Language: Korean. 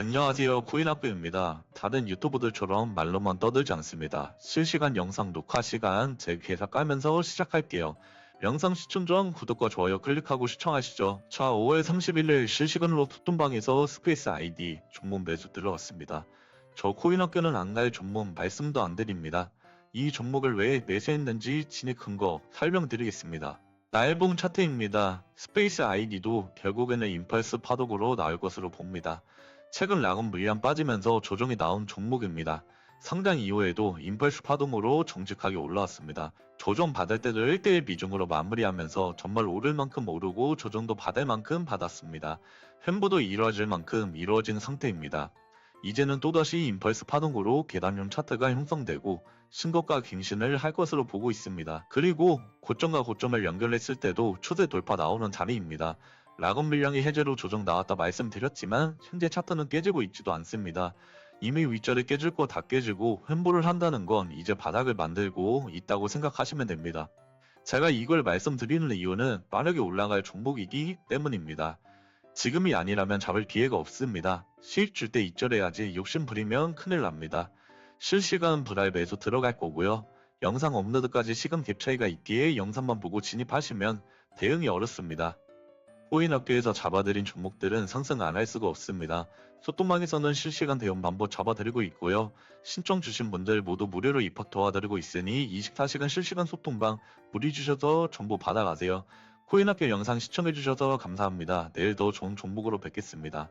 안녕하세요 코인학교입니다. 다른 유튜버들처럼 말로만 떠들지 않습니다. 실시간 영상 녹화 시간 제 회사 깔면서 시작할게요. 영상 시청 전 구독과 좋아요 클릭하고 시청하시죠. 자 5월 31일 실시간으로 소통방에서 스페이스 아이디 종목 매수 들어왔습니다. 저 코인학교는 안갈 종목 말씀도 안 드립니다. 이 종목을 왜 매수했는지 진입 근거 설명드리겠습니다. 날봉 차트입니다. 스페이스 아이디도 결국에는 임펄스 파독으로 나올 것으로 봅니다. 최근 락은 물량 빠지면서 조정이 나온 종목입니다. 상장 이후에도 임펄스 파동으로 정직하게 올라왔습니다. 조정 받을 때도 1대1 비중으로 마무리하면서 정말 오를 만큼 오르고 조정도 받을 만큼 받았습니다. 횡보도 이루어질 만큼 이루어진 상태입니다. 이제는 또다시 임펄스 파동으로 계단형 차트가 형성되고 신고가 갱신을 할 것으로 보고 있습니다. 그리고 고점과 고점을 연결했을 때도 추세 돌파 나오는 자리입니다. 락업 물량이 해제로 조정 나왔다 말씀드렸지만 현재 차트는 깨지고 있지도 않습니다. 이미 윗절을 깨질 거 다 깨지고 횡보를 한다는 건 이제 바닥을 만들고 있다고 생각하시면 됩니다. 제가 이걸 말씀드리는 이유는 빠르게 올라갈 종목이기 때문입니다. 지금이 아니라면 잡을 기회가 없습니다. 수익 줄 때 입절해야지 욕심 부리면 큰일 납니다. 실시간 불알 매수 들어갈 거고요. 영상 업로드까지 시간 갭 차이가 있기에 영상만 보고 진입하시면 대응이 어렵습니다. 코인 학교에서 잡아드린 종목들은 상승 안 할 수가 없습니다. 소통방에서는 실시간 대응 방법 잡아드리고 있고요. 신청 주신 분들 모두 무료로 입학 도와드리고 있으니 24시간 실시간 소통방 무리 주셔서 정보 받아가세요. 코인 학교 영상 시청해주셔서 감사합니다. 내일 더 좋은 종목으로 뵙겠습니다.